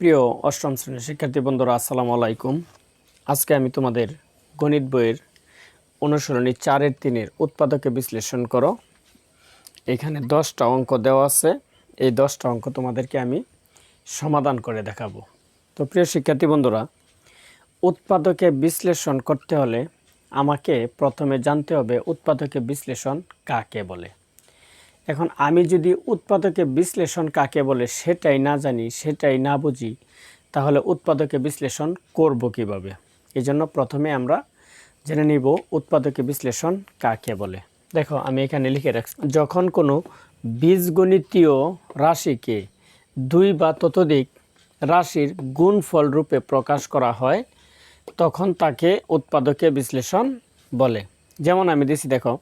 প্রিয় অষ্টম শ্রেণির শিক্ষার্থী বন্ধুরা, আসসালামু আলাইকুম। আজকে আমি তোমাদের গণিত বইয়ের অনুসরণী চারের তিনের উৎপাদকে বিশ্লেষণ করো। এখানে দশটা অঙ্ক দেওয়া আছে। এই দশটা অঙ্ক তোমাদেরকে আমি সমাধান করে দেখাবো। তো প্রিয় শিক্ষার্থী বন্ধুরা, উৎপাদকে বিশ্লেষণ করতে হলে আমাকে প্রথমে জানতে হবে উৎপাদকে বিশ্লেষণ কাকে বলে। এখন আমি যদি উৎপাদকে বিশ্লেষণ কাকে বলে সেটাই না জানি, সেটাই না বুঝি, তাহলে উৎপাদকে বিশ্লেষণ করব কীভাবে? এই জন্য প্রথমে আমরা জেনে নিব উৎপাদকে বিশ্লেষণ কাকে বলে। দেখো, আমি এখানে লিখে রাখছি। যখন কোনো বীজগণিতীয় রাশিকে দুই বা ততোধিক রাশির গুণফল রূপে প্রকাশ করা হয়, তখন তাকে উৎপাদকে বিশ্লেষণ বলে। যেমন আমি দিছি, দেখো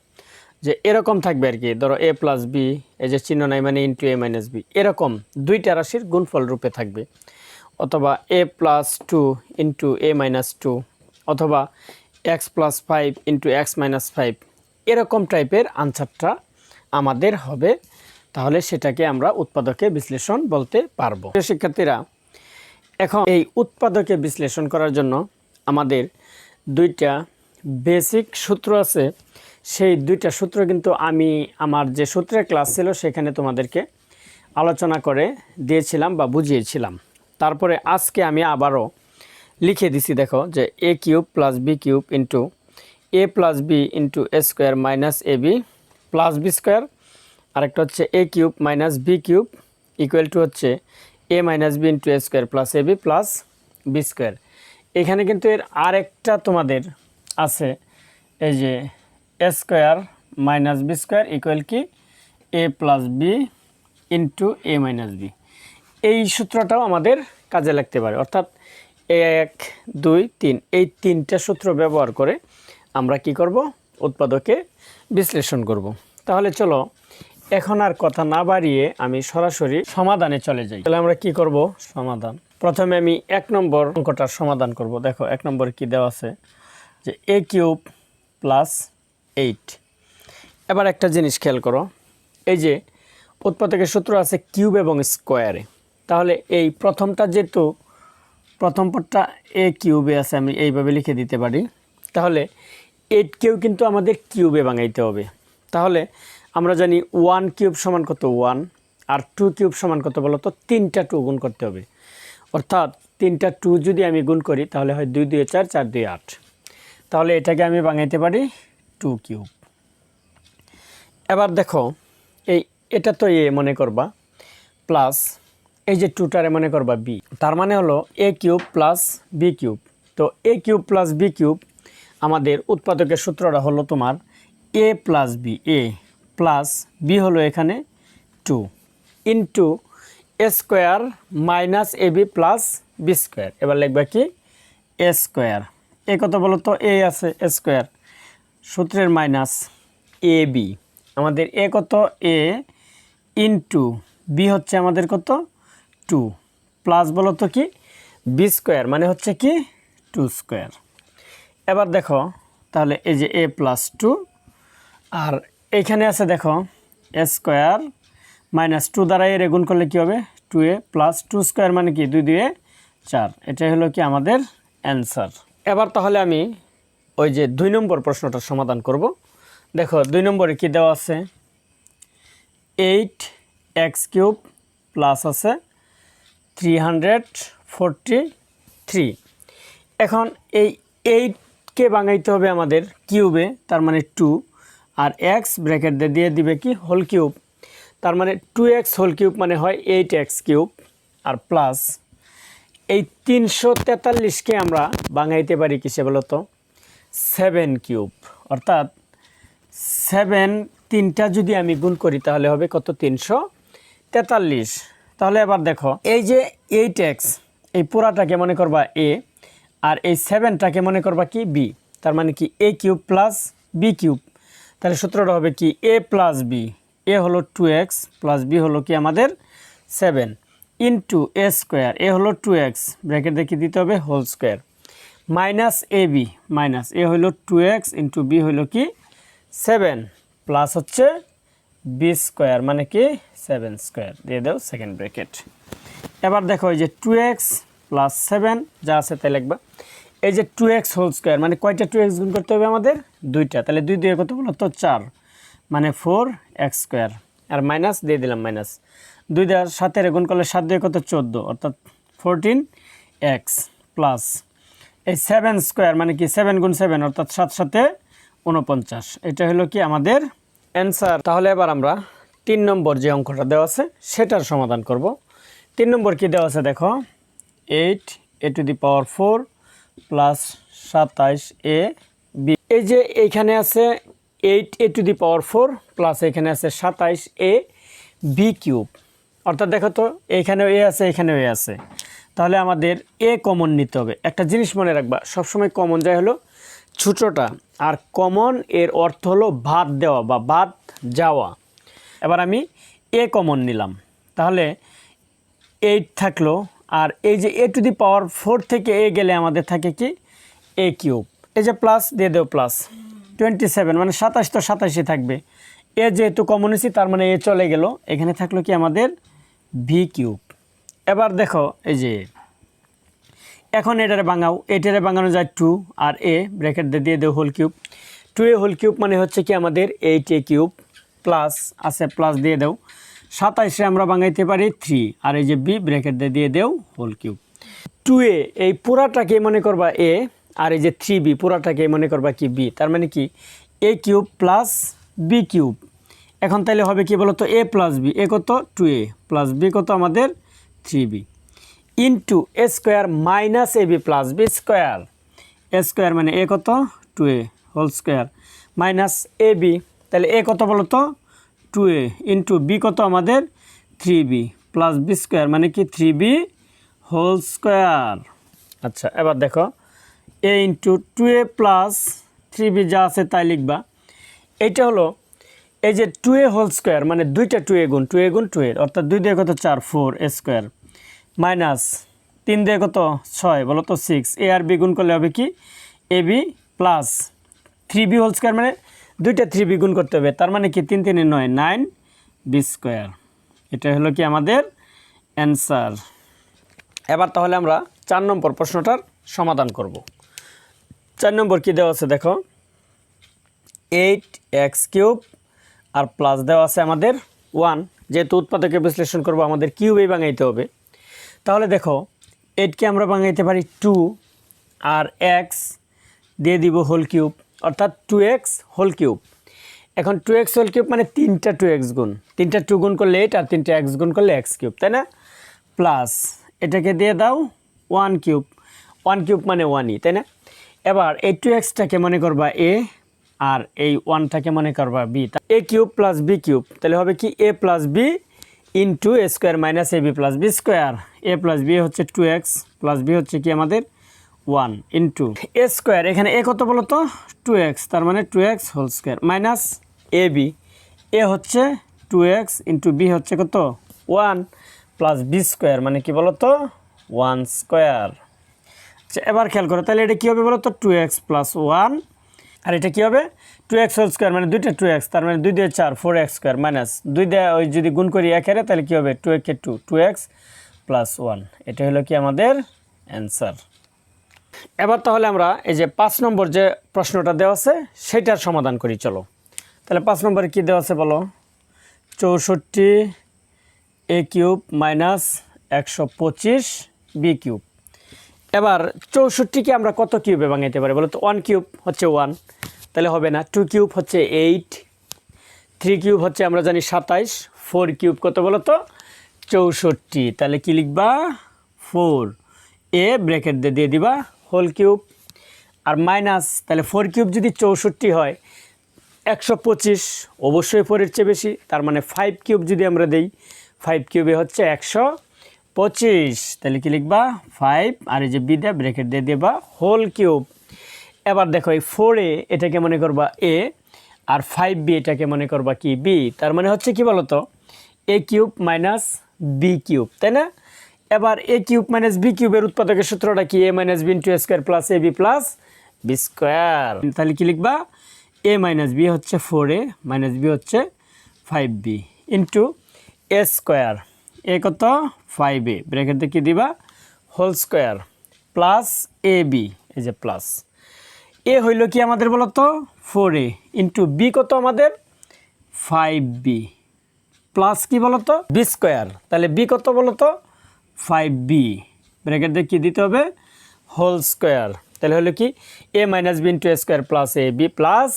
যে এরকম থাকবে আর কি, ধরো এ প্লাস বি এই যে চিহ্ন নাই মানে ইন্টু এ মাইনাস বি এরকম দুইটা রাশির গুণফল রূপে থাকবে। অথবা a plus two into a minus two অথবা x plus five into x minus five এরকম টাইপের আনসারটা আমাদের হবে। তাহলে সেটাকে আমরা উৎপাদকে বিশ্লেষণ বলতে পারব। শিক্ষার্থীরা, এখন এই উৎপাদকে বিশ্লেষণ করার জন্য আমাদের দুইটা বেসিক সূত্র আছে। সেই দুইটা সূত্র কিন্তু আমি আমার যে সূত্রের ক্লাস ছিল সেখানে তোমাদেরকে আলোচনা করে দিয়েছিলাম বা বুঝিয়েছিলাম। তারপরে আজকে আমি আবারও লিখে দিছি, দেখো, যে a cube plus b cube into a plus b into a square minus a b plus b square আরেকটা হচ্ছে a cube minus b cube equal to হচ্ছে a minus b into a square plus a b plus b square এখানে কিন্তু এর আরেকটা তোমাদের আছে, এই যে a square minus b square equal কি? A plus b into a minus b এই সূত্রটাও আমাদের কাজে লাগতে পারে। অর্থাৎ এক, দুই, তিন। এই তিনটা সূত্র ব্যবহার করে আমরা কি করব? উৎপাদকে বিশ্লেষণ করব। তাহলে চলো, এখন আর কথা না বাড়িয়ে আমি সরাসরি সমাধানে চলে যাই। তাহলে আমরা কি করব? সমাধান। প্রথমে আমি এক নম্বর অঙ্কটার সমাধান করব। দেখো, এক নম্বর কি দেওয়া আছে? যে এ কিউব প্লাস এইট এবার একটা জিনিস খেয়াল করো, এই যে উৎপাদকের সূত্র আছে কিউব এবং স্কোয়ারে। তাহলে এই প্রথমটা যেহেতু, প্রথম পদটা এ কিউবে আছে, আমি এইভাবে লিখে দিতে পারি। তাহলে এইটকেও কিন্তু আমাদের কিউবে বাঙাইতে হবে। তাহলে আমরা জানি ওয়ান কিউব সমান কত ওয়ান আর টু কিউব সমান কত বলো তো, তিনটা টু গুণ করতে হবে। অর্থাৎ তিনটা টু যদি আমি গুণ করি, তাহলে হয় দুই দুই চার চার দুই আট। তাহলে এটাকে আমি বাঙাইতে পারি টু কিউব। এবার দেখো, এই এটা তো এ মনে করবা, প্লাস এই যে টুটারে মনে করবা বি। তার মানে হলো a cube plus b cube. তো a cube plus b cube, আমাদের উৎপাদকের সূত্রটা হলো তোমার a plus b, a plus b হলো এখানে two into a square minus a b plus b square. এবার লিখবা কি? A square. এ কত বলো তো এ আছে, এ স্কোয়ার। সূত্রের মাইনাস এ বি। আমাদের এ কত? এ ইন্টু বি হচ্ছে আমাদের কত? টু। প্লাস বলো তো কি? বি স্কোয়ার মানে হচ্ছে কি? Two square. এবার দেখো, তাহলে এই যে এ প্লাস টু, আর এইখানে আছে দেখো, এ স্কোয়ার মাইনাস টু দ্বারা এর গুণ করলে কী হবে? Two a plus two square মানে কি? দুই দুয়ে চার। এটাই হলো কি আমাদের অ্যান্সার। এবার তাহলে আমি ওই যে দুই নম্বর প্রশ্নটার সমাধান করব। দেখো, দুই নম্বরে কি দেওয়া আছে? এইট এক্স কিউব প্লাস আছে থ্রি হান্ড্রেড ফোরটি থ্রি। এখন এই এইটকে বাঙাইতে হবে আমাদের কিউবে, তার মানে টু, আর এক্স ব্র্যাকেট দিয়ে দিয়ে দিবে কি? Whole cube. তার মানে টু এক্স হোল কিউব মানে হয় এইট এক্স কিউব, আর প্লাস এই তিনশো তেতাল্লিশকে আমরা বাঙাইতে পারি কিসে বলতো? Seven cube. অর্থাৎ সেভেন তিনটা যদি আমি গুণ করি তাহলে হবে কত? তিনশো তেতাল্লিশ। তাহলে এবার দেখো, এই যে এইট এক্স, এই পুরাটাকে মনে করবা এ, আর এই সেভেনটাকে মনে করবা কি বি, তার মানে কি a cube plus b cube. তাহলে সূত্রটা হবে কি এ প্লাস বি, এ হলো টু এক্স প্লাস বি হলো কি আমাদের seven, into a square, a হলো টু এক্স, ব্র্যাকেট দেখে দিতে হবে whole square. Minus a b, minus a হলো টু এক্স ইন্টু বি হলো কি? সেভেন প্লাস হচ্ছে বি স্কোয়ার মানে কি? সেভেন স্কোয়ার দিয়ে দাও সেকেন্ড ব্র্যাকেট এবার দেখো এই যে টু এক্স প্লাস সেভেন যা আছে তাই লিখবা। এই যে টু এক্স হোল স্কোয়ার মানে কয়টা টু এক্স গুণ করতে হবে আমাদের? দুইটা। তাহলে দুই দুই কত বলো? তো চার মানে ফোর এক্স স্কোয়ার আর মাইনাস দিয়ে দিলাম মাইনাস দুই দেওয়ার সাথে গুণ করলে সাত দিয়ে কত? চোদ্দ, অর্থাৎ ফোরটিন এক্স প্লাস এই সেভেন স্কোয়ার মানে কি সেভেন গুণ সেভেন অর্থাৎ সাত সাথে উনপঞ্চাশ এটা হলো কি আমাদের অ্যান্সার তাহলে এবার আমরা তিন নম্বর যে অঙ্কটা দেওয়া আছে, সেটার সমাধান করব। তিন নম্বর কি দেওয়া আছে দেখো? Eight a to the power four plus সাতাইশ এ বি এই যে এইখানে আছে eight a to the power four plus এখানে আছে সাতাইশ এ বি কিউব অর্থাৎ দেখো তো এইখানেও এ আছে, এখানেও এ আছে। তাহলে আমাদের এ কমন নিতে হবে। একটা জিনিস মনে রাখবা, সবসময় কমন যায় হলো ছোটোটা, আর কমন এর অর্থ হলো ভাত দেওয়া বা ভাত যাওয়া। এবার আমি এ কমন নিলাম। তাহলে এইট থাকল, আর এই যে এ টু দি পাওয়ার ফোর থেকে এ গেলে আমাদের থাকে কি? এ কিউব এই যে প্লাস দিয়ে দেও প্লাস টোয়েন্টি সেভেন মানে সাতাশ তো সাতাশে থাকবে। এ যেহেতু কমন হয়েছি তার মানে এ চলে গেল। এখানে থাকল কি আমাদের ভি কিউব এবার দেখো, এই যে, এখন এটারে বাঙাও, এটারে বাঙানো যায় টু আর এ ব্র্যাকেট দিয়ে দেও whole cube two a whole cube মানে হচ্ছে কি আমাদের এইট এ কিউব প্লাস আছে প্লাস দিয়ে দেও। সাতাইশে আমরা বাঙাইতে পারি থ্রি আর এই যে বি ব্র্যাকেট দিয়ে দেও হোল কিউব টু এ এই পুরাটাকে মনে করবা এ আর এই যে থ্রি বি পুরাটাকে মনে করবা কি বি তার মানে কি a cube plus b cube এখন তাহলে হবে কি বলতো এ প্লাস বি এ কত? টু এ প্লাস বি কত আমাদের three b into a square minus a b plus b square. A square মানে এ কত? Two a whole square. Minus a b, তাহলে এ কত বলো তো? টু এ ইন্টু বি কত আমাদের? Three b plus b square মানে কি? Three b whole square. আচ্ছা এবার দেখো। A into two a plus three b যা আছে তাই লিখবা। এইটা হলো এই যে টু এ হোল স্কোয়ার মানে দুইটা টু এ গুণ টু এ গুণ টু এ অর্থাৎ দুই দিয়ে কত চার ফোর এ স্কোয়ার মাইনাস তিন দিয়ে কত ছয়, বলো তো সিক্স এ আর বি গুণ করলে হবে কি? A b plus three b whole square মানে দুইটা থ্রি বি গুণ করতে হবে, তার মানে কি? তিন, তিনে, নয় নাইন বি স্কোয়ার এটা হলো কি আমাদের অ্যান্সার এবার তাহলে আমরা চার নম্বর প্রশ্নটার সমাধান করব। চার নম্বর কি দেওয়া আছে দেখো? এইট এক্স কিউব আর প্লাস দেওয়া আছে আমাদের ওয়ান যেহেতু উৎপাদকে বিশ্লেষণ করব, আমাদের কিউবেই বাঙাইতে হবে। তাহলে দেখো এইটকে আমরা বাঙাইতে পারি টু আর এক্স দিয়ে দিব হোল কিউব অর্থাৎ টু এক্স হোল কিউব এখন টু এক্স হোল কিউব মানে তিনটা টু এক্স গুণ। তিনটা টু গুণ করলে এইট আর তিনটা এক্স গুণ করলে এক্স কিউব তাই না? প্লাস এটাকে দিয়ে দাও ওয়ান কিউব ওয়ান কিউব মানে ওয়ানই তাই না? এবার এই টু এক্সটাকে মনে করবা এ আর এই ওয়ানটাকে মনে করবা বি তা a cube plus b cube তাহলে হবে কি a plus b into a square minus a b plus b square a plus b হচ্ছে টু এক্স প্লাস বি হচ্ছে কি আমাদের ওয়ান ইন্টু এ স্কোয়ার এখানে এ কত বলো তো? টু এক্স তার মানে two x whole square minus a b a হচ্ছে টু এক্স ইন্টু বি হচ্ছে কত? ওয়ান প্লাস বি স্কোয়ার মানে কি বলো তো? ওয়ান স্কোয়ার আচ্ছা এবার খেয়াল করো, তাহলে এটা কী হবে বলো তো? টু এক্স প্লাস ওয়ান আর এটা কী হবে? টু এক্স হোল স্কোয়ার মানে দুইটা টু এক্স তার মানে দুই দিয়ে চার ফোর এক্স স্কোয়ার মাইনাস দুই দিয়ে ওই যদি গুণ করি একেরে তাহলে কী হবে? টু একে two two x plus one এটা হলো কি আমাদের অ্যান্সার এবার তাহলে আমরা এই যে পাঁচ নম্বর যে প্রশ্নটা দেওয়া আছে, সেটার সমাধান করি, চলো। তাহলে পাঁচ নম্বরে কী দেওয়া আছে বলো? চৌষট্টি এ কিউব মাইনাস একশো পঁচিশ বি কিউব এবার চৌষট্টিকে আমরা কত কিউবে ভাঙাইতে পারি? বলো তো ওয়ান কিউব হচ্ছে ওয়ান তাহলে হবে না টু কিউব হচ্ছে এইট থ্রি কিউব হচ্ছে আমরা জানি সাতাইশ ফোর কিউব কত বলো তো? চৌষট্টি, তাহলে কি লিখবা? ফোর এ ব্র্যাকেট দিয়ে দিয়ে দিবা হোল কিউব আর মাইনাস তাহলে ফোর কিউব যদি চৌষট্টি হয়, একশো পঁচিশ, অবশ্যই ফোরের চেয়ে বেশি, তার মানে ফাইভ কিউব যদি আমরা দেই ফাইভ কিউবে হচ্ছে একশো পঁচিশ। তাহলে কি লিখবা? ফাইভ আর এই যে বি দিয়ে ব্রেকেট দিয়ে দেবা হোল কিউব এবার দেখো, এই ফোরে এটাকে মনে করবা এ আর ফাইভ বি এটাকে মনে করবা কি বি তার মানে হচ্ছে কি বলতো? A cube minus b cube তাই না? এবার এ কিউব মাইনাস বি কিউবের উৎপাদকের সূত্রটা কি? A minus b into square plus a b plus b square তাহলে কি লিখবা? এ মাইনাস বি হচ্ছে ফোর এ মাইনাস বি হচ্ছে five b into a square a কত? ফাইভ এ ব্র্যাকেট কি দিবা? Whole square plus a b এই যে প্লাস এ হইল কি আমাদের বলতো? ফোর এ ইন্টু বি কত আমাদের? ফাইভ বি প্লাস কি বলতো? বি স্কোয়ার তাহলে বি কত বলতো? ফাইভ বি ব্র্যাকেট দিয়ে কী দিতে হবে? হোল স্কোয়ার তাহলে হলো কি? A minus b into a square plus a b plus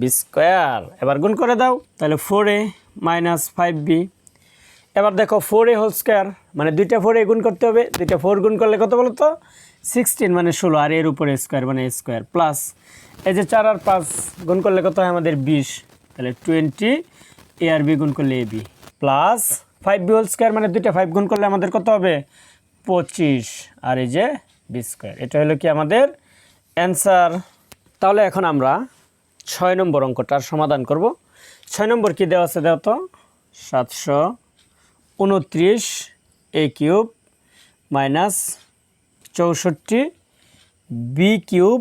b square এবার গুণ করে দাও। তাহলে four a minus five b এবার দেখো ফোর এ হোল স্কোয়ার মানে দুইটা ফোর এ গুণ করতে হবে, দুইটা ফোর গুণ করলে কত বলো তো? সিক্সটিন মানে ষোলো, আর এর উপরে স্কোয়ার মানে স্কোয়ার প্লাস এই যে চার আর পাঁচ গুণ করলে কত হয় আমাদের বিশ? তাহলে টোয়েন্টি এ আর বি গুণ করলে a b plus five b whole square মানে দুইটা ফাইভ গুণ করলে আমাদের কত হবে? পঁচিশ, আর এই যে বি স্কোয়ার এটা হলো কি আমাদের অ্যান্সার তাহলে এখন আমরা ছয় নম্বর অঙ্কটার সমাধান করব। ছয় নম্বর কি দেওয়া আছে দেওয়া তো? সাতশো উনত্রিশ, এ কিউব, মাইনাস চৌষট্টি, b cube,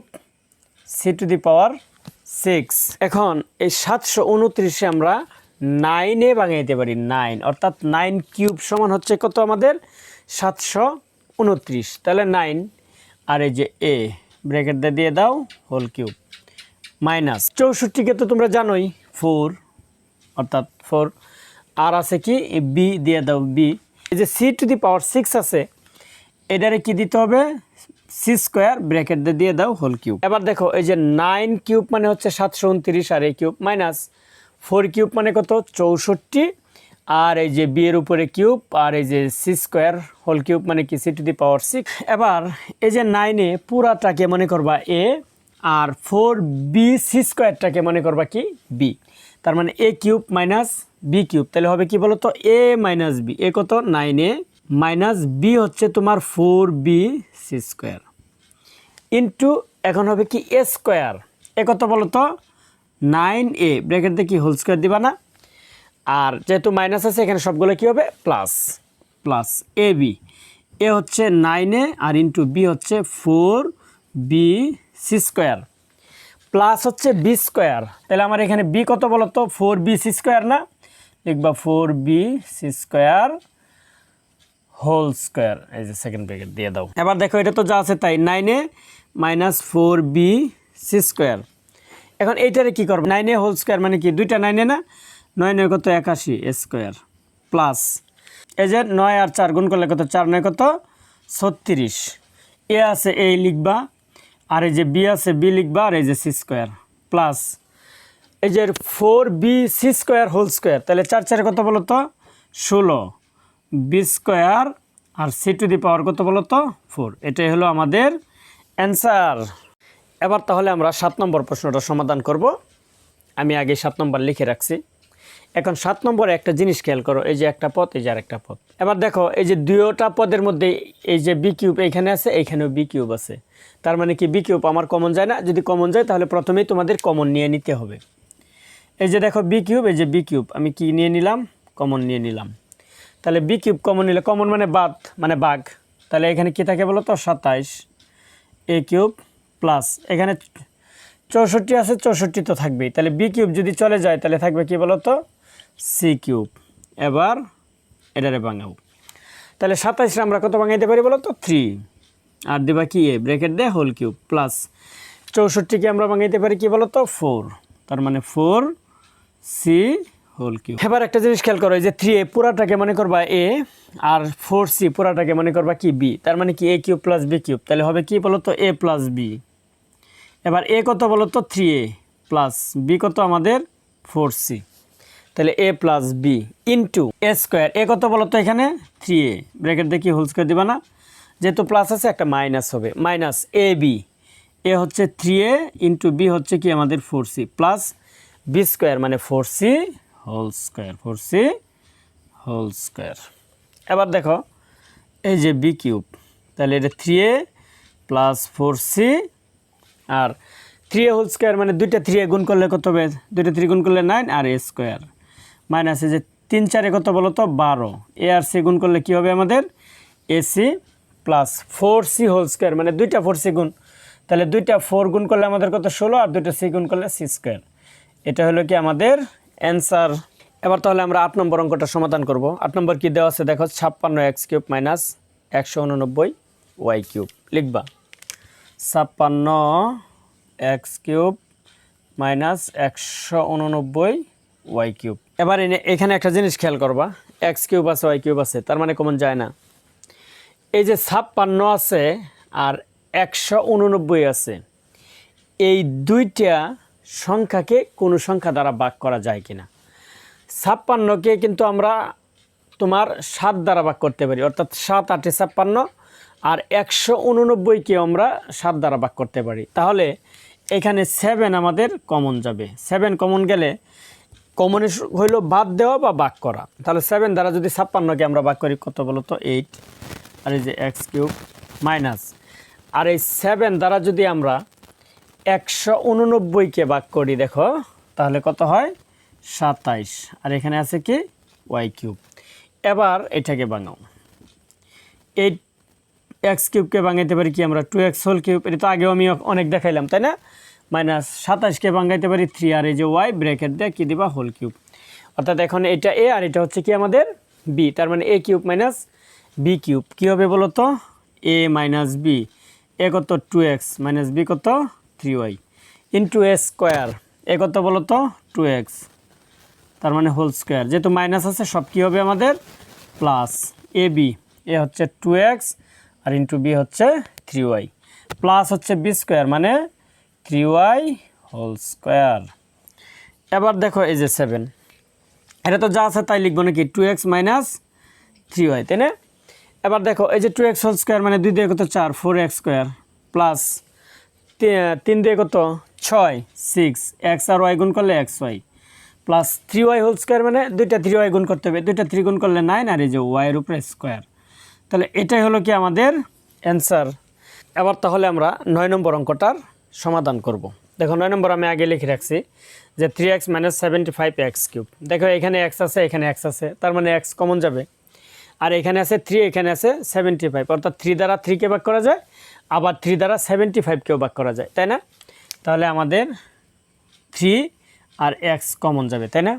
c to the power six. এখন এই সাতশো উনত্রিশে আমরা নাইনে ভাঙাইতে পারি, নাইন। অর্থাৎ নাইন কিউব সমান হচ্ছে কত আমাদের? সাতশো উনত্রিশ। তাহলে নাইন, আর এই যে এ, ব্র্যাকেট দিয়ে দিয়ে দাও, হোল কিউব, মাইনাস। চৌষট্টিকে তো তোমরা জানোই, ফোর, অর্থাৎ ফোর আর আছে কি? বি দিয়ে দাও বি এই যে c to the power six আছে, এটারে কি দিতে হবে? সি স্কোয়ার ব্র্যাকেট দিয়ে দাও হোল কিউব এবার দেখো, এই যে নাইন কিউব মানে হচ্ছে সাতশো উনত্রিশ আর এই কিউব মাইনাস ফোর কিউব মানে কত? চৌষট্টি। আর এই যে বিয়ের উপরে কিউব আর এই যে সি স্কোয়ার হোল কিউব মানে কি? C to the power six এবার এই যে নাইনে পুরাটাকে মনে করবা এ আর ফোর বি সি স্কোয়ারটাকে মনে করবা কি? বি তার মানে a cube minus b cube তাহলে হবে কি বলো তো এ মাইনাস বি এ কত? নাইন এ মাইনাস বি হচ্ছে তোমার four b c square into এখন হবে কি এ স্কোয়ার এ কত বলো তো নাইন এ ব্র্যাকেট কি হোল স্কোয়ার দিবা না? আর যেহেতু মাইনাস আছে, এখানে সবগুলো কি হবে? Plus plus a b a হচ্ছে নাইন এ আর ইন্টু বি হচ্ছে four b c square plus হচ্ছে বি স্কোয়ার তাহলে আমার এখানে বি কত বলো তো ফোর বি সি স্কোয়ার না? লিখবা four b c square whole square, এই যে সেকেন্ড ব্র্যাকেট দিয়ে দাও। এবার দেখো, এটা তো যা আছে তাই নাইনে minus four b c square এখন এইটারে কী করব? নাইনে হোল স্কোয়ার মানে কি? দুইটা নাইনে না? নয় নয় কত? একাশি স্কোয়ার প্লাস এই যে নয় আর চার গুণ করলে কত? চার নয় কত? ছত্রিশ। এ আছে, এই লিখবা। আর এই যে বি আছে বি লিখবা, আর এই যে সি স্কোয়ার প্লাস এই যে four B C square whole square, তাহলে চার চারে কত বলো তো? ষোলো। বি স্কোয়ার আর সি টু দি পাওয়ার কত বলো তো? ফোর। এটাই হলো আমাদের অ্যান্সার। এবার তাহলে আমরা সাত নম্বর প্রশ্নটা সমাধান করব। আমি আগে সাত নম্বর লিখে রাখছি। এখন সাত নম্বরে একটা জিনিস খেয়াল করো, এই যে একটা পদ, এই যে আরেকটা পদ। এবার দেখো, এই যে দুইটা পদের মধ্যে এই যে বি কিউব এইখানে আছে, এইখানেও বি কিউব আছে। তার মানে কি বি কিউব আমার কমন যায় না? যদি কমন যায়, তাহলে প্রথমেই তোমাদের কমন নিয়ে নিতে হবে। এই যে দেখো বি কিউব এই যে বি কিউব আমি কি নিয়ে নিলাম? কমন নিয়ে নিলাম। তাহলে বি কিউব কমন নিলে কমন মানে বাদ মানে বাঘ। তাহলে এখানে কি থাকে বলো তো সাতাইশ। এ কিউব প্লাস এখানে চৌষট্টি আছে, চৌষট্টি তো থাকবেই। তাহলে বি কিউব যদি চলে যায়, তাহলে থাকবে কি বলো তো সি কিউব এবার এটারে ভাঙাবো তাহলে সাতাইশে আমরা কত ভাঙাইতে পারি বলো তো থ্রি আর দেবা কি? এ ব্রেকেট দে হোল কিউব প্লাস চৌষট্টিকে আমরা ভাঙাইতে পারি কি বলো তো ফোর তার মানে ফোর সি হোল কিউব। এবার একটা জিনিস খেয়াল করো এই যে থ্রি এ পুরাটাকে মনে করবা এ আর ফোর সি পুরাটাকে মনে করবা কি বি তার মানে কি A cube plus B cube. তাহলে হবে কি বলো তো এ প্লাস বি এবার এ কত বলো তো থ্রি এ প্লাস বি কত আমাদের? ফোর সি তাহলে A plus B into A square A কত বলো তো এখানে থ্রি এ ব্র্যাকেট দেখি হোল স্কোয়ার দিবা না? যেহেতু প্লাস আছে একটা মাইনাস হবে। মাইনাস এ বি এ হচ্ছে থ্রি এ ইন্টু বি হচ্ছে কি আমাদের four C plus B square মানে four C whole square, four C whole square. এবার দেখো, এই যে বি কিউব, তাহলে এটা three A plus four C R three A whole square মানে দুইটা থ্রি এ গুণ করলে কত হবে? দুইটা থ্রি গুণ করলে নাইন আর এ স্কোয়ার মাইনাস এই যে তিন চারে কত বলো তো? বারো। এ আর সি গুণ করলে কী হবে আমাদের? AC plus four C whole square মানে দুইটা ফোর সি গুণ। তাহলে দুইটা ফোর গুণ করলে আমাদের কত? ষোলো, আর দুইটা সি গুণ করলে সি স্কোয়ার এটা হলো কি আমাদের অ্যান্সার এবার তাহলে আমরা আট নম্বর অঙ্কটা সমাধান করব। আট নম্বর কি দেওয়া আছে? দেখো, ছাপ্পান্ন এক্স কিউব মাইনাস একশো উননব্বই ওয়াই কিউব। লিখবা। ছাপ্পান্ন এক্স কিউব মাইনাস একশো উননব্বই ওয়াই কিউব। এবার এখানে একটা জিনিস খেয়াল করবা। এক্স কিউব আছে, ওয়াই কিউব আছে, তার মানে কমন যায় না। এই যে ছাপ্পান্ন আছে আর একশো উননব্বই আছে, এই দুইটা সংখ্যাকে কোনো সংখ্যা দ্বারা ভাগ করা যায় কিনা। ছাপ্পান্নকে কিন্তু আমরা তোমার সাত দ্বারা ভাগ করতে পারি, অর্থাৎ সাত, আটে ছাপ্পান্ন আর একশো উননব্বইকে আমরা সাত দ্বারা ভাগ করতে পারি। তাহলে এখানে সেভেন আমাদের কমন যাবে। সেভেন কমন গেলে কমন হইল বাদ দেওয়া বা ভাগ করা। তাহলে সেভেন দ্বারা যদি ছাপ্পান্নকে আমরা ভাগ করি, কত বলো তো? এইট আর এই যে এক্স কিউব মাইনাস আর এই সেভেন দ্বারা যদি আমরা একশো উননব্বইকে ভাগ করি, দেখো। তাহলে কত হয়? সাতাইশ। আর এখানে আছে কি? Y cube. এবার এটাকে ভাঙাও এই এক্স কিউবকে ভাঙাইতে পারি কি আমরা? Two X whole cube. এটা তো আগেও আমি অনেক দেখাইলাম, তাই না? মাইনাস সাতাশকে ভাঙাইতে পারি থ্রি, আর এই যে ওয়াই ব্রেকেট দিয়ে কী দিবা? Whole cube. অর্থাৎ এখন এটা এ আর এটা হচ্ছে কি আমাদের বি। তার মানে A cube minus B cube. কী হবে বলো তো এ মাইনাস বি। এ কত? টু এক্স মাইনাস বি কত? Three Y into A square A কত বলো তো টু এক্স তার মানে হোল স্কোয়ার যেহেতু মাইনাস আছে, সব কী হবে আমাদের? প্লাস এ বি এ হচ্ছে টু এক্স আর ইন্টু বি হচ্ছে থ্রি ওয়াই প্লাস হচ্ছে বি স্কোয়ার মানে থ্রি ওয়াই হোল স্কোয়ার এবার দেখো এই যে সেভেন এটা তো যা আছে তাই লিখব নাকি? Two X minus three Y তাই না? এবার দেখো এই যে টু এক্স হোল স্কোয়ার মানে দুই দিয়ে কত? চার। ফোর এক্স স্কোয়ার প্লাস তিন দিয়ে কত? ছয় সিক্স এক্স আর ওয়াই গুণ করলে X Y plus three Y whole square মানে দুইটা থ্রি ওয়াই গুণ করতে হবে। দুইটা থ্রি গুণ করলে নাইন আর এই যে ওয়াইয়ের উপরে স্কোয়ার তাহলে এটাই হলো কি আমাদের অ্যান্সার এবার তাহলে আমরা নয় নম্বর অঙ্কটার সমাধান করব। দেখো নয় নম্বর আমি আগে লিখে রাখছি যে three X minus seventy five X cube দেখো এখানে এক্স আছে, এখানে এক্স আছে, তার মানে এক্স কমন যাবে। আর এখানে আছে থ্রি এখানে আছে সেভেন্টি ফাইভ অর্থাৎ থ্রি দ্বারা থ্রিকে ভাগ করা যায় আবার থ্রি দ্বারা সেভেন্টি ফাইভকেও ভাগ করা যায়, তাই না? তাহলে আমাদের থ্রি আর এক্স কমন যাবে, তাই না?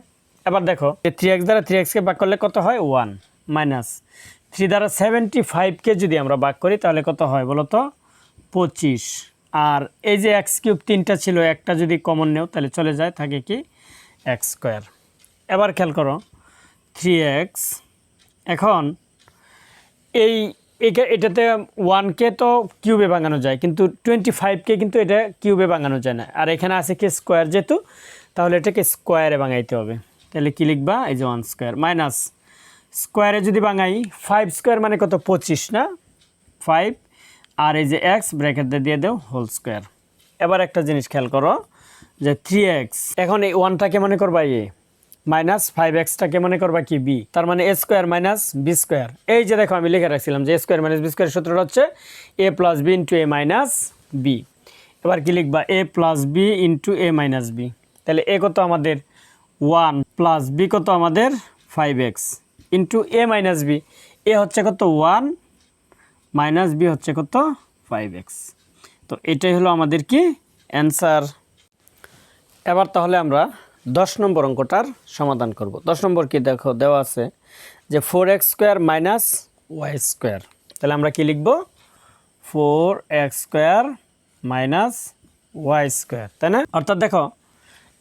এবার দেখো থ্রি এক্স দ্বারা থ্রি এক্সকে ভাগ করলে কত হয়? ওয়ান মাইনাস থ্রি দ্বারা সেভেন্টি ফাইভকে যদি আমরা ভাগ করি, তাহলে কত হয় বলো তো? পঁচিশ। আর এই যে এক্স কিউব তিনটা ছিল, একটা যদি কমন নেও, তাহলে চলে যায়, থাকে কি? এক্স স্কোয়ার এবার খেয়াল করো থ্রি এক্স এখন এই এটাতে ওয়ানকে তো কিউবে বাঙানো যায়, কিন্তু টোয়েন্টি ফাইভকে কিন্তু এটা কিউবে বাঙানো যায় না। আর এখানে আছে কি স্কোয়ার যেহেতু, তাহলে এটাকে স্কোয়ারে বাঙাইতে হবে। তাহলে কী লিখবা? এই যে ওয়ান স্কোয়ার মাইনাস স্কোয়ারে যদি বাঙাই ফাইভ স্কোয়ার মানে কত? পঁচিশ, না? ফাইভ আর এই যে এক্স ব্র্যাকেট দিয়ে দেও হোল স্কোয়ার এবার একটা জিনিস খেয়াল করো, যে থ্রি এক্স এখন এই ওয়ানটাকে মনে করবা এ মাইনাস ফাইভ এক্সটাকে মনে করবা কি বি তার মানে A square minus B square এই যে দেখো আমি লিখে রাখছিলাম যে স্কোয়ার মাইনাস বি স্কোয়ার সূত্রটা হচ্ছে A plus B into A minus B এবার কি লিখবা? A plus B into A minus B তাহলে এ কত আমাদের? ওয়ান প্লাস বি কত আমাদের? Five X into A minus B A হচ্ছে কত? ওয়ান মাইনাস বি হচ্ছে কত? ফাইভ এক্স তো এটাই হলো আমাদের কি? অ্যান্সার এবার তাহলে আমরা দশ নম্বর অঙ্কটার সমাধান করব। দশ নম্বর কি দেখো, দেওয়া আছে যে four X square minus Y square তাহলে আমরা কি লিখব? Four X square minus Y square তাই না? অর্থাৎ দেখো,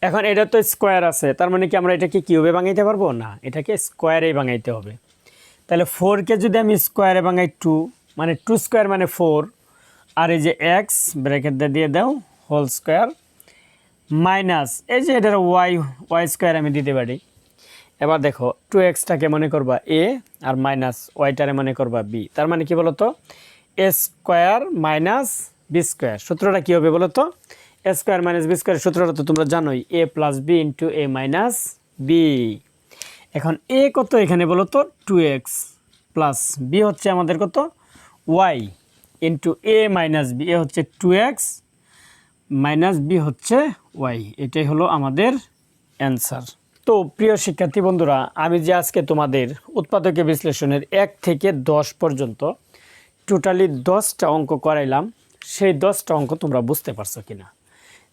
এখন এটা তো স্কোয়ার আছে, তার মানে কি আমরা এটাকে কিউবে ভাঙাইতে পারব? না, এটাকে স্কোয়ারেই বাঙাইতে হবে। তাহলে ফোরকে যদি আমি স্কোয়ারে বাঙাই টু মানে টু স্কোয়ার মানে ফোর আর এই যে এক্স ব্র্যাকেট দিয়ে দাও হোল স্কোয়ার মাইনাস, এই যে এটার ওয়াই ওয়াই স্কোয়ার আমি দিতে পারি। এবার দেখো টু এক্সটাকে মনে করবা এ আর মাইনাস ওয়াইটারে মনে করবা বি তার মানে কি বলতো? A square minus B square সূত্রটা কী হবে বলো তো A square minus B square সূত্রটা তো তোমরা জানোই A plus B into A minus B এখন এ কত এখানে বলো তো টু এক্স প্লাস বি হচ্ছে আমাদের কত? Y into A minus B A হচ্ছে টু এক্স মাইনাস বি হচ্ছে ওয়াই, এটাই হলো আমাদের অ্যান্সার। তো প্রিয় শিক্ষার্থী বন্ধুরা, আমি যে আজকে তোমাদের উৎপাদকীয় বিশ্লেষণের এক থেকে দশ পর্যন্ত টোটালি দশটা অঙ্ক করাইলাম, সেই দশটা অঙ্ক তোমরা বুঝতে পারছ কিনা?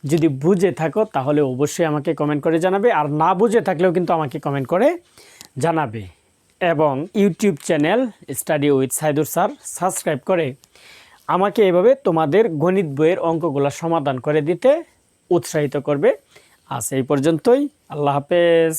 যদি বুঝে থাকো, তাহলে অবশ্যই আমাকে কমেন্ট করে জানাবে, আর না বুঝে থাকলেও কিন্তু আমাকে কমেন্ট করে জানাবে। এবং YouTube channel study with Saidur sir subscribe করে আমাকে এভাবে তোমাদের গণিত বইয়ের অঙ্কগুলো সমাধান করে দিতে উৎসাহিত করবে। আজ এই পর্যন্তই। আল্লাহ হাফেজ।